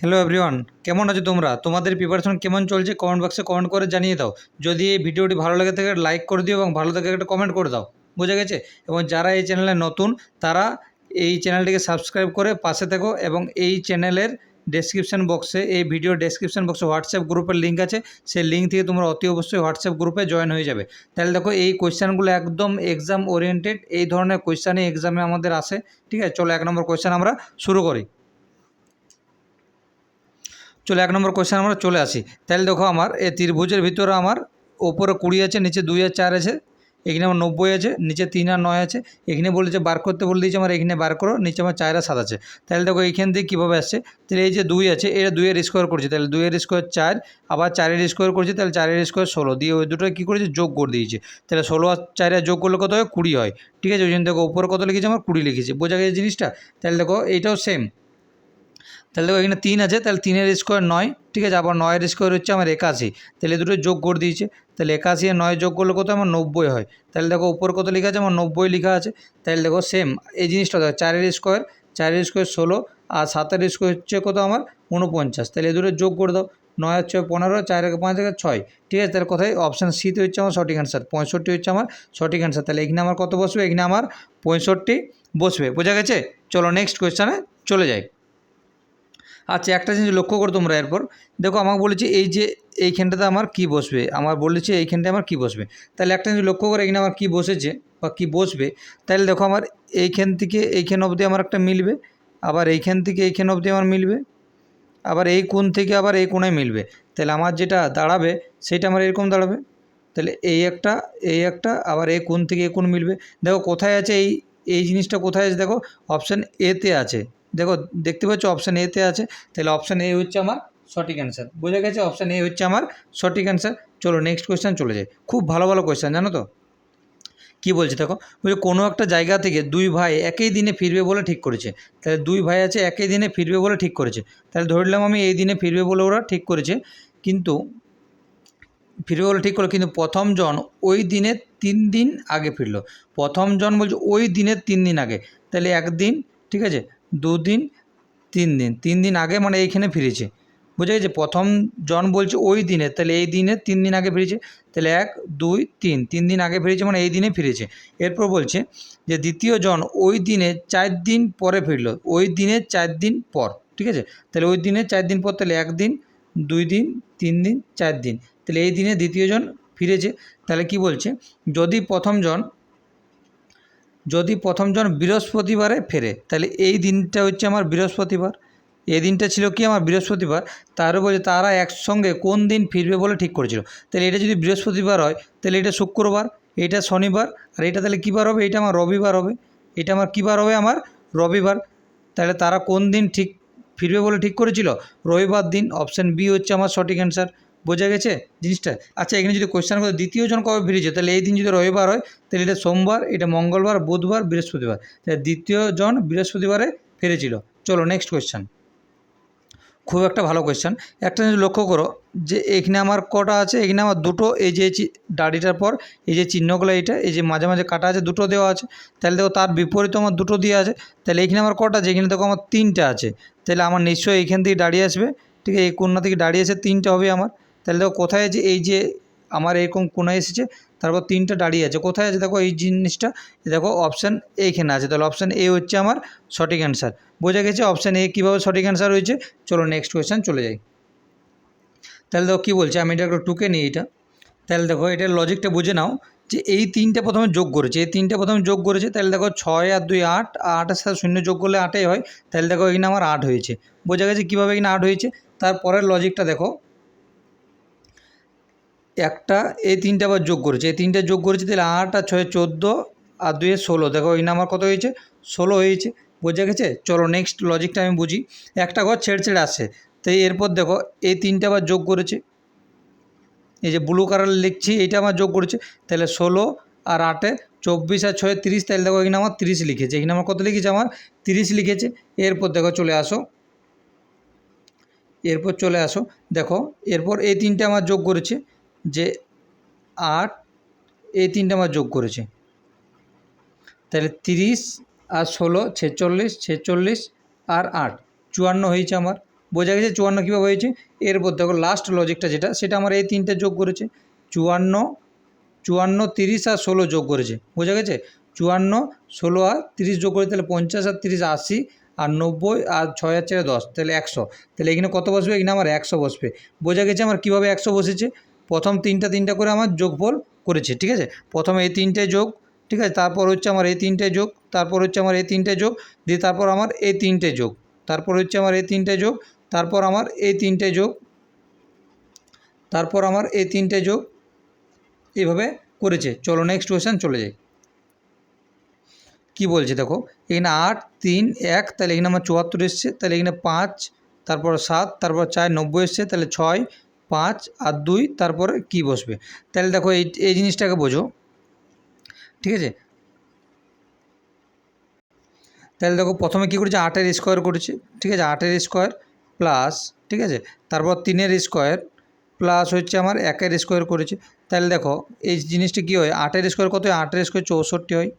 Hello everyone কেমন আছো তোমরা? তোমাদের প্রিপারেশন কেমন চলছে? কমেন্ট বক্সে কমেন্ট করে জানিয়ে দাও। যদি এই ভিডিওটি ভালো লাগে থাকে লাইক করে দিও এবং ভালো থাকে একটা কমেন্ট করে দাও। বোঝা গেছে? এবং যারা এই চ্যানেলে নতুন, তারা এই চ্যানেলটিকে সাবস্ক্রাইব করে পাশে থেকো এবং এই চ্যানেলের ডেসক্রিপশন বক্সে এই ভিডিও ডেসক্রিপশন বক্সে হোয়াটসঅ্যাপ গ্রুপের লিঙ্ক আছে। সেই লিঙ্ক থেকে তোমরা অতি অবশ্যই হোয়াটসঅ্যাপ গ্রুপে জয়েন হয়ে যাবে। তাহলে দেখো, এই কোয়েশ্চানগুলো একদম এক্সাম ওরিয়েন্টেড এই ধরনের কোয়েশ্চানই এক্সামে আমাদের আসে। ঠিক আছে? চলো এক নম্বর কোয়েশ্চান আমরা শুরু করি। চলো, এক নম্বর কোয়েশ্চেন আমরা চলে আসি। তাহলে দেখো আমার, এই ত্রিভুজের ভিতরে আমার ওপরে কুড়ি আছে, নিচে দুই আর চার আছে, এখানে আমার নব্বই আছে, নিচে তিন আর নয় আছে, এখানে বলেছে বার করতে বলে দিয়েছে আমার, এখানে বার করো, নিচে আমার চার আর সাত আছে। তাহলে দেখো এইখান থেকে কীভাবে আসছে? তাহলে এই যে দুই আছে, এটা দুইয়ের স্কোয়ার করছে, তাহলে দুইয়ের স্কোয়ার চার, আবার চারের স্কোয়ার করছে, তাহলে চারের স্কোয়ার ষোলো, দিয়ে ওই দুটো কী করেছে? যোগ করে দিয়েছে। তাহলে ষোলো আর চারে যোগ করলে কত হয়? কুড়ি হয়। ঠিক আছে, ওই জন্য দেখো ওপরে কত লিখেছে? আমার কুড়ি লিখেছে। বোঝা গেছে জিনিসটা? তাহলে দেখো এইটাও সেম তাহলে দেখো এখানে তিন আছে, তাহলে তিনের স্কোয়ার নয়, ঠিক আছে? আবার নয়ের স্কোয়ার হচ্ছে আমার একাশি। তাহলে দুটো যোগ করে দিয়েছে, তাহলে একাশি আর নয় যোগ করলে কত আমার নব্বই হয়। তাহলে দেখো উপর কত লেখা আছে? আমার নব্বই লেখা আছে। তাহলে দেখো সেম এই জিনিসটা দেখো, চারের স্কোয়ার চারের স্কোয়ার ষোলো আর সাতের স্কোয়ার হচ্ছে কত আমার? উনপঞ্চাশ তাহলে এই দুটো যোগ করে দাও, নয় হচ্ছে পনেরো, চার এক পাঁচ এক ছয়। ঠিক আছে? তাহলে কোথায়? অপশান সিতে হচ্ছে আমার সঠিক অ্যান্সার পঁয়ষট্টি হচ্ছে আমার সঠিক অ্যান্সার তাহলে এখানে আমার কত বসবে? এখানে আমার পঁয়ষট্টি বসবে। বোঝা গেছে? চলো নেক্সট কোয়েশ্চানে চলে যাই। আচ্ছা একটা জিনিস লক্ষ্য করো তোমরা এরপর। দেখো, আমাকে বলেছে, এই যে এইখানটাতে আমার কি বসবে? আমার বলেছে, এইখানটায় আমার কি বসবে? তাহলে একটা জিনিস লক্ষ্য করে, এখানে আমার কি বসেছে বা কি বসবে? তাহলে দেখো, আমার এইখান থেকে এইখান অবধি আমার একটা মিলবে, আবার এইখান থেকে এইখান অবধি আমার মিলবে, আবার এই কোণ থেকে আবার এই কোণায় মিলবে। তাহলে আমার যেটা দাঁড়াবে, সেটা আমার এরকম দাঁড়াবে। তাহলে এই একটা এই একটা, আবার এই কোণ থেকে এই কোণ মিলবে। দেখো, কোথায় আছে এই এই জিনিসটা কোথায় আছে? দেখো, অপশান এতে আছে। দেখো, দেখতে পাচ্ছ অপশান এতে আছে, তাহলে অপশান এ হচ্ছে আমার সঠিক অ্যান্সার বোঝা গেছে অপশান এ হচ্ছে আমার সঠিক অ্যান্সার চলো নেক্সট কোয়েশ্চেন চলে যাই। খুব ভালো ভালো কোয়েশ্চেন জানো তো? কী বলছে দেখো? বলছে, কোনো একটা জায়গা থেকে দুই ভাই একই দিনে ফিরবে বলে ঠিক করেছে। তাহলে দুই ভাই আছে, একই দিনে ফিরবে বলে ঠিক করেছে। তাহলে ধরলাম আমি এই দিনে ফিরবে বলে ওরা ঠিক করেছে, কিন্তু ফিরবে বলে ঠিক করল, কিন্তু প্রথম জন ওই দিনে তিন দিন আগে ফিরলো। প্রথম জন বলছে ওই দিনের তিন দিন আগে। তাহলে একদিন, ঠিক আছে? দুদিন তিন দিন তিন দিন আগে মানে এইখানে ফিরেছে। বুঝা গেছে? প্রথম জন বলছে ওই দিনে। তাহলে এই দিনে তিন দিন আগে ফিরেছে। তাহলে এক, দুই, তিন। তিন দিন আগে ফিরেছে মানে এই দিনে ফিরেছে। এরপর বলছে যে দ্বিতীয় জন ওই দিনে চার দিন পরে ফিরলো। ওই দিনে চার দিন পর। ঠিক আছে? তাহলে ওই দিনে চার দিন পর তাহলে একদিন দুই দিন, তিন দিন, চার দিন। তাহলে এই দিনে দ্বিতীয় জন ফিরেছে। তাহলে কি বলছে? যদি প্রথম জন যদি প্রথমজন বৃহস্পতিবারে ফেরে, তাহলে এই দিনটা হচ্ছে আমার বৃহস্পতিবার। এই দিনটা ছিল কি আমার বৃহস্পতিবার? তার বলছে তারা একসঙ্গে কোন দিন ফিরবে বলে ঠিক করেছিল। তাহলে এটা যদি বৃহস্পতিবার হয়, তাহলে এটা শুক্রবার, এটা শনিবার, আর এটা তাহলে কী বার হবে? এটা আমার রবিবার হবে। এটা আমার কী বার হবে? আমার রবিবার। তাহলে তারা কোন দিন ঠিক ফিরবে বলে ঠিক করেছিল? রবিবার দিন। অপশান বি হচ্ছে আমার সঠিক অ্যান্সার। বোঝা গেছে জিনিসটা? আচ্ছা এখানে যদি কোয়েশ্চেন করে দ্বিতীয় জন কবে ফিরেছে তাহলে এই দিন যদি রবিবার হয়, তাহলে এটা সোমবার, এটা মঙ্গলবার, বুধবার, বৃহস্পতিবার। তাহলে দ্বিতীয় জন বৃহস্পতিবারে ফিরেছিল। চলো নেক্সট কোয়েশ্চেন খুব একটা ভালো কোয়েশ্চেন একটা জিনিস লক্ষ্য করো, যে এখানে আমার কটা আছে? এখানে আমার দুটো, এই যে দাড়িটার পর, এই যে চিহ্নগুলো এইটা, এই যে মাঝে মাঝে কাটা আছে, দুটো দেওয়া আছে। তাহলে দেখো তার বিপরীতে আমার দুটো দেওয়া আছে। তাহলে এখানে আমার কটা আছে? এখানে দেখো আমার তিনটা আছে। তাহলে আমার নিশ্চয়ই এইখান থেকে দাঁড়িয়ে আসবে। ঠিক আছে, এই কন্যা থেকে দাঁড়িয়ে এসে তিনটা হবে আমার। তাহলে দেখো কোথায় আছে এই যে আমার এরকম কোনায় এসেছে, তারপর তিনটা দাঁড়িয়ে আছে। কোথায় আছে? দেখো এই জিনিসটা দেখো অপশান এইখানে আছে। তাহলে অপশান এ হচ্ছে আমার সঠিক অ্যান্সার বোঝা গেছে অপশান এ কীভাবে সঠিক অ্যান্সার হয়েছে? চলো নেক্সট কোয়েশ্চেন চলে যাই। তাহলে দেখো কী বলছে? আমি এটা একটু টুকে নিই এটা। তাহলে দেখো এটার লজিকটা বুঝে নাও যে এই তিনটে প্রথমে যোগ করেছে। এই তিনটে প্রথমে যোগ করেছে, তাহলে দেখো ছয় আর দুই আট আর আটের সাথে শূন্য যোগ করলে আটই হয়। তাহলে দেখো এখানে আমার আট হয়েছে। বোঝা গেছে কীভাবে এখানে আট হয়েছে? তারপরের লজিকটা দেখো। একটা, এই তিনটে আবার যোগ করেছে। এই তিনটে যোগ করেছে, তাহলে আট আর ছয় চোদ্দ আর দুয়ে ষোলো। দেখো, এই নাম্বার কত হয়েছে? ষোলো হয়েছে। বোঝা গেছে? চলো নেক্সট লজিকটা আমি বুঝি। একটা ঘর ছেড়ে ছেড়ে আসছে। তো এরপর দেখো, এই তিনটে আবার যোগ করেছে। এই যে ব্লু কালার লিখছি, এইটা আমার যোগ করেছে। তাহলে ষোলো আর আটে চব্বিশ আর ছয় তিরিশ, তাহলে দেখো এখানে আমার তিরিশ লিখেছে। এখানে আমার কত লিখেছে আমার? তিরিশ লিখেছে। এরপর দেখো চলে আসো। এরপর চলে আসো। দেখো, এরপর এই তিনটে আমার যোগ করেছে। যে আট, এই তিনটে আমার যোগ করেছে। তাহলে তিরিশ আর ষোলো, ছেচল্লিশ ছেচল্লিশ আর আট, চুয়ান্ন হয়েছে আমার। বোঝা গেছে চুয়ান্ন কীভাবে হয়েছে? এরপর দেখো লাস্ট লজিকটা যেটা, সেটা আমার এই তিনটে যোগ করেছে। চুয়ান্ন চুয়ান্ন, তিরিশ আর ষোলো যোগ করেছে। বোঝা গেছে? চুয়ান্ন, ষোলো আর তিরিশ যোগ করে, তাহলে পঞ্চাশ আর তিরিশ আশি আর নব্বই আর ছয় আর চারে দশ, তাহলে একশো। তাহলে এখানে কত বসবে? এখানে আমার একশো বসবে। বোঝা গেছে আমার কীভাবে একশো বসেছে? প্রথম তিনটা তিনটা করে আমার যোগফল করেছে, ঠিক আছে? প্রথমে এই তিনটে যোগ, ঠিক আছে? তারপর হচ্ছে আমার এই তিনটে যোগ, তারপর হচ্ছে আমার এই তিনটে যোগ, দিয়ে তারপর আমার এই তিনটে যোগ, তারপর হচ্ছে আমার এই তিনটে যোগ, তারপর আমার এই তিনটে যোগ, তারপর আমার এই তিনটে যোগ এইভাবে করেছে। চলো নেক্সট কোয়েশ্চেন চলে যাই। কি বলছে দেখো? এখানে আট, তিন, এক, তাহলে এখানে আমার চুয়াত্তর এসছে, তাহলে এখানে পাঁচ, তারপর সাত, তারপর চার, নব্বই এসছে, তাহলে ছয় পাঁচ আর দুই, তারপরে কি বসবে? তাহলে দেখো এই এই জিনিসটাকে বোঝো। ঠিক আছে? তাহলে দেখো প্রথমে কী করেছে? আটের স্কোয়ার করেছে। ঠিক আছে? আটের স্কোয়ার প্লাস ঠিক আছে? তারপর তিনের স্কোয়ার প্লাস হচ্ছে আমার একের স্কোয়ার করেছে। তাহলে দেখো, এই জিনিসটা কী হয়? আটের স্কোয়ার কত হয়? আটের স্কোয়ার চৌষট্টি হয়।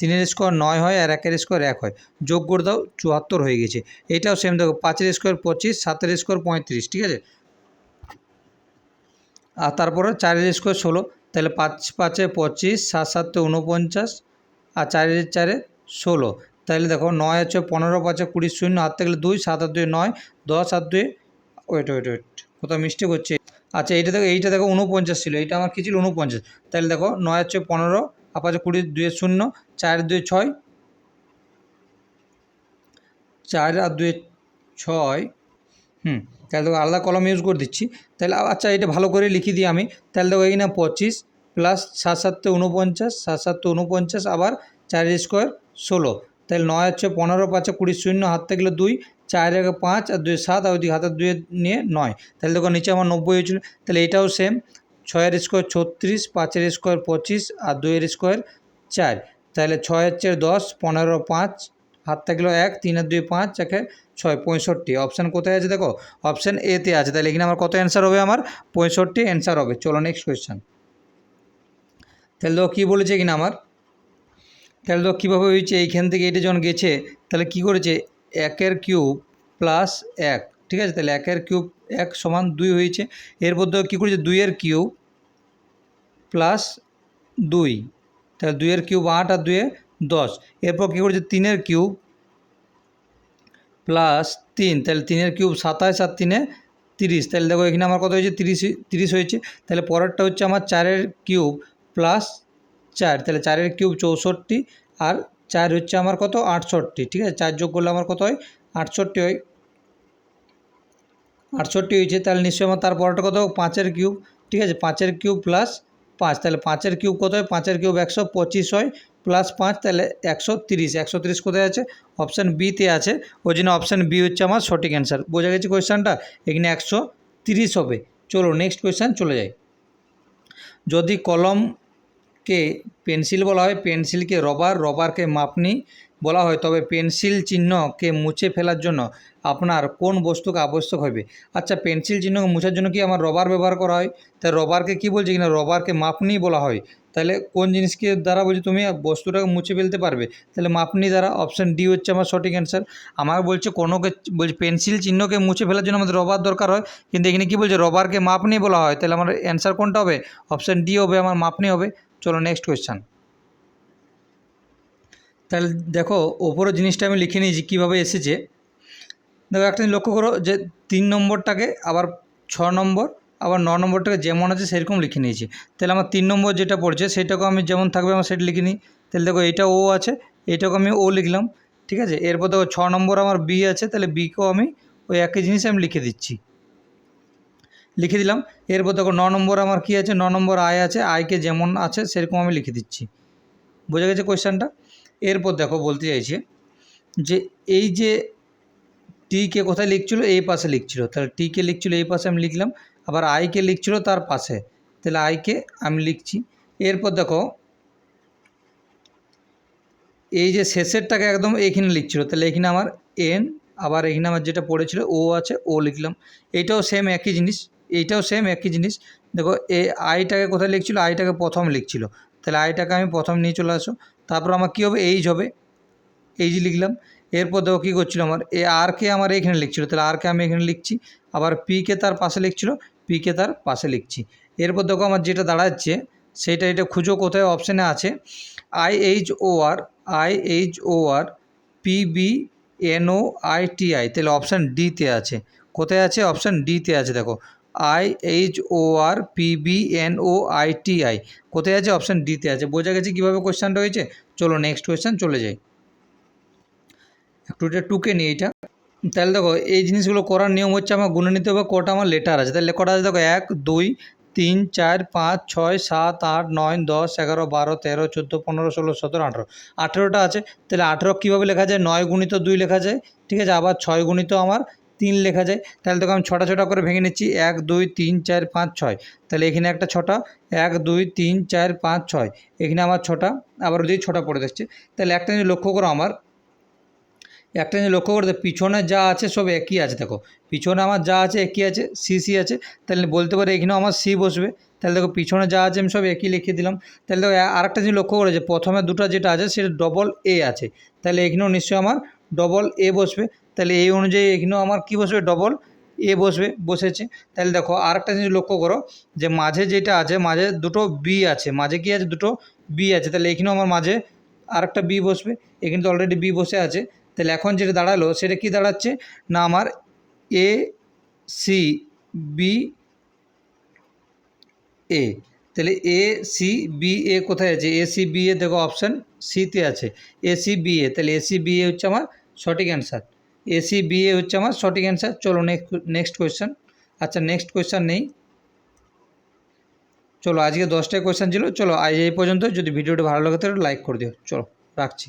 তিনের স্কোয়ার নয় হয় আর একের স্কোয়ার এক হয়। যোগ করে দাও, চুয়াত্তর হয়ে গেছে। এটাও সেম দেখো, পাঁচের স্কোয়ার পঁচিশ, সাতের স্কোয়ার পঁয়ত্রিশ, ঠিক আছে? আর তারপরে চারের স্কোয়ার ষোলো, তাহলে পাঁচ, পাঁচে পঁচিশ, সাত, সাতে উনপঞ্চাশ আর চারের চারে ষোলো। তাহলে দেখো নয় হচ্ছে পনেরো, পাঁচে কুড়ি শূন্য, হাত থেকে দুই, সাত আর দুই নয়, দশ আর দুই, ওয়েট ওয়েট ওয়েট, কোথাও মিস্টেক হচ্ছে। আচ্ছা এইটা দেখো এইটা দেখো উনপঞ্চাশ ছিল, এইটা আমার কী ছিল উনপঞ্চাশ তাহলে দেখো নয় হচ্ছে পনেরো, আর পাঁচে কুড়ি দুয়ে শূন্য, চার দুই ছয়, চার আর দুই ছয় হুম, তাহলে দেখো আলাদা কলম ইউজ করে দিচ্ছি। তাহলে আচ্ছা এটা ভালো করে লিখে দিই আমি। তাহলে দেখো এখানে পঁচিশ প্লাস সাত সাততে উনপঞ্চাশ সাত সাততে উনপঞ্চাশ আবার চার স্কোয়ার ষোলো। তাহলে নয় হচ্ছে পনেরো, পাঁচে কুড়ি, শূন্য, হাত থেকে দুই, চার একে পাঁচ, আর দুই সাত, আর ওইদিকে হাতের দুই নিয়ে নয়। তাহলে দেখো নিচে আমার নব্বই হয়েছিল। তাহলে এটাও সেম ছয়ের স্কোয়ার ছত্রিশ, পাঁচের স্কোয়ার পঁচিশ, আর দুইয়ের স্কোয়ার চার। তাহলে ছয় হচ্ছে দশ, পনেরো পাঁচ হাত থাকল এক তিন তিনের দুই, পাঁচ, একে ছয়, পঁয়ষট্টি। অপশান কোথায় আছে দেখো? অপশান এতে আছে। তাহলে এখানে আমার কত অ্যান্সার হবে আমার? পঁয়ষট্টি অ্যান্সার হবে। চলো নেক্সট কোয়েশ্চেন তাহলে দেখো কী বলেছে কিনা আমার? তাহলে দেখো কীভাবে হয়েছে? এইখান থেকে এটা যখন গেছে, তাহলে কী করেছে? একের কিউব প্লাস এক। ঠিক আছে? তাহলে একের কিউব এক সমান দুই হয়েছে। এরপর দেখো কী করেছে? দুইয়ের কিউব প্লাস দুই। তাহলে দুইয়ের কিউব আট আর দুয়ে দশ। এরপর কী করেছে? তিনের কিউব প্লাস তিন। তাহলে তিনের কিউব সাতাশ আর তিনে তিরিশ। তাহলে দেখো এখানে আমার কত হয়েছে? তিরিশ তিরিশ হয়েছে। তাহলে পরেরটা হচ্ছে আমার চারের কিউব প্লাস চার। তাহলে চারের কিউব চৌষট্টি আর চার হচ্ছে আমার কত? আটষট্টি। ঠিক আছে? চার যোগ করলে আমার কত হয়? আটষট্টি হয়। আটষট্টি হয়েছে। তাহলে নিশ্চয়ই আমার তার পরেরটা কত? পাঁচের কিউব। ঠিক আছে? পাঁচের কিউব প্লাস পাঁচ। তাহলে পাঁচের কিউব কত হয়? পাঁচের কিউব একশো পঁচিশ হয়। প্লাস পাঁচ তাহলে একশো তিরিশ একশো তিরিশ কোথায় আছে? অপশান বিতে আছে। ওই জন্য অপশান বি হচ্ছে আমার সঠিক অ্যান্সার বোঝা গেছে কোয়েশ্চানটা এখানে একশো তিরিশ হবে। চলো নেক্সট কোয়েশ্চান চলে যাই। যদি কলমকে পেন্সিল বলা হয় পেন্সিলকে রবার রবারকে মাপনি বলা হয়, তবে পেন্সিল চিহ্নকে মুছে ফেলার জন্য আপনার কোন বস্তুকে আবশ্যক হবে? আচ্ছা পেন্সিল চিহ্নকে মুছার জন্য কি আমার রবার ব্যবহার করা হয়? তাই রবারকে কি বলছে কিনা? রবারকে মাপ মাপনি বলা হয়। তাহলে কোন জিনিসকে দ্বারা বলছি তুমি বস্তুটাকে মুছে ফেলতে পারবে? তাহলে মাপনি দ্বারা অপশান ডি হচ্ছে আমার সঠিক অ্যান্সার। আমার বলছে কোনোকে, বলছে পেন্সিল চিহ্নকে মুছে ফেলার জন্য আমাদের রবার দরকার হয়, কিন্তু এখানে কি বলছে? রবারকে মাপনি বলা হয়। তাহলে আমার অ্যান্সার কোনটা হবে? অপশান ডি হবে, আমার মাপনি হবে। চলো নেক্সট কোয়েশ্চান তাহলে দেখো, ওপরের জিনিসটা আমি লিখে নিয়েছি কীভাবে এসেছে। দেখো, একটা জিনিস লক্ষ্য করো যে তিন নম্বরটাকে আবার ছ নম্বর, আবার ন নম্বরটাকে যেমন আছে সেরকম লিখে নিয়েছি। তাহলে আমার তিন নম্বর যেটা পড়ছে সেটাকেও আমি যেমন থাকবে আমার সেটা লিখে নিই। তাহলে দেখো, এটা ও আছে এটাকে আমি ও লিখলাম, ঠিক আছে? এরপর দেখো, ছ নম্বর আমার বি আছে, তাহলে বিকেও আমি ওই একই জিনিস আমি লিখে দিচ্ছি। লিখে দিলাম, এরপর দেখো, ন নম্বর আমার কী আছে? ন নম্বর আয় আছে, আয়কে যেমন আছে সেরকম আমি লিখে দিচ্ছি। বোঝা গেছে কোয়েশ্চানটা এরপর দেখো বলতে চাইছে যে এই যে টিকে কোথায় লিখছিল? এই পাশে লিখছিল। তাহলে টিকে লিখছিল এই পাশে আমি লিখলাম, আবার আইকে লিখছিল তার পাশে। তাহলে আইকে আমি লিখছি। এরপর দেখো, এই যে শেষেরটাকে একদম এইখানে লিখছিল। তাহলে এখানে আমার এন আবার এখানে আমার যেটা পড়েছিল ও আছে ও লিখলাম। এইটাও সেম একই জিনিস এইটাও সেম একই জিনিস। দেখো, এ আইটাকে কোথায় লিখছিল? আইটাকে প্রথম লিখছিল। তাহলে আইটাকে আমি প্রথম নিয়ে চলে আসো। তারপর আমার কী হবে? এইজ হবে। এইচ লিখলাম। এরপর দেখো কী করছিল আমার? এ আরকে আমার এখানে লিখছিল। তাহলে আরকে আমি এখানে লিখছি। আবার পিকে তার পাশে লিখছিল। পিকে তার পাশে লিখছি। এরপর দেখো আমার যেটা দাঁড়াচ্ছে, সেটা এটা খুঁজো কোথায়? অপশানে আছে। I H O R I H O R P PB NO I T I তাহলে অপশান ডিতে আছে। কোথায় আছে? অপশান ডিতে আছে দেখো। I H O R PB N O I T I কোথায় আছে? অপশান ডিতে আছে। বোঝা গেছে কীভাবে কোয়েশ্চানটা হয়েছে? চলো নেক্সট কোয়েশ্চান চলে যাই। একটু এটা টুকে নিই এটা। তাহলে দেখো, এই জিনিসগুলো করার নিয়ম হচ্ছে আমার গুনে নিতে হবে কটা আমার লেটার আছে। তাহলে কটা আছে? দেখো, এক, দুই, তিন, চার, পাঁচ, ছয়, সাত, আট, নয়, দশ, এগারো, বারো, তেরো, চোদ্দ, পনেরো, ষোলো, সতেরো, আঠেরো। আঠেরোটা আছে। তাহলে আঠেরো কীভাবে লেখা যায়? নয় গুণিত দুই লেখা যায়। ঠিক আছে, আবার ছয় গুণিত আমার তিন লেখা যায়। তাহলে দেখো আমি ছটা ছটা করে ভেঙে নিচ্ছি। এক, দুই, তিন, চার, পাঁচ, ছয়। তাহলে এখানে একটা ছটা। এক, দুই, তিন, চার, পাঁচ, ছয়। এখানে আমার ছটা। আবার ওদিকে ছটা পড়ে দেখছে তাহলে একটা জিনিস লক্ষ্য করো আমার। একটা জিনিস লক্ষ্য করতে পিছনে যা আছে সব একই আছে দেখো। পিছনে আমার যা আছে একই আছে সি সি আছে। তাহলে বলতে পারি এখানেও আমার সি বসবে। তাহলে দেখো পিছনে যা আছে আমি সব একই লিখে দিলাম। তাহলে দেখো আরেকটা জিনিস লক্ষ্য করে যে প্রথমে দুটো যেটা আছে সেটা ডবল এ আছে। তাহলে এখানেও নিশ্চয়ই আমার ডবল এ বসবে। তাহলে এই অনুযায়ী এখানেও আমার কি বসবে? ডবল এ বসবে, বসেছে। তাহলে দেখো আরেকটা জিনিস লক্ষ্য করো যে মাঝে যেটা আছে, মাঝে দুটো বি আছে। মাঝে কি আছে? দুটো বি আছে। তাহলে এখানেও আমার মাঝে আরেকটা বি বসবে। এখানে তো অলরেডি বি বসে আছে। তাহলে এখন যেটা দাঁড়াল, সেটা কি দাঁড়াচ্ছে? না, আমার এ সি বি এ তাহলে এ সি বি এ কোথায় আছে? এ সি বি এ দেখো অপশান সিতে আছে। এ সি বি এ তাহলে এ সি বি এ হচ্ছে আমার সঠিক answer A C B A হচ্ছে আমার সঠিক অ্যান্সার চলো নেক্সট কোয়েশ্চেন আচ্ছা নেক্সট কোয়েশ্চেন নেই। চলো, আজকে দশটায় কোয়েশ্চেন ছিল। চলো, আজ এই পর্যন্ত। যদি ভিডিওটি ভালো লাগে তাহলে লাইক করে দিও। চলো, রাখছি।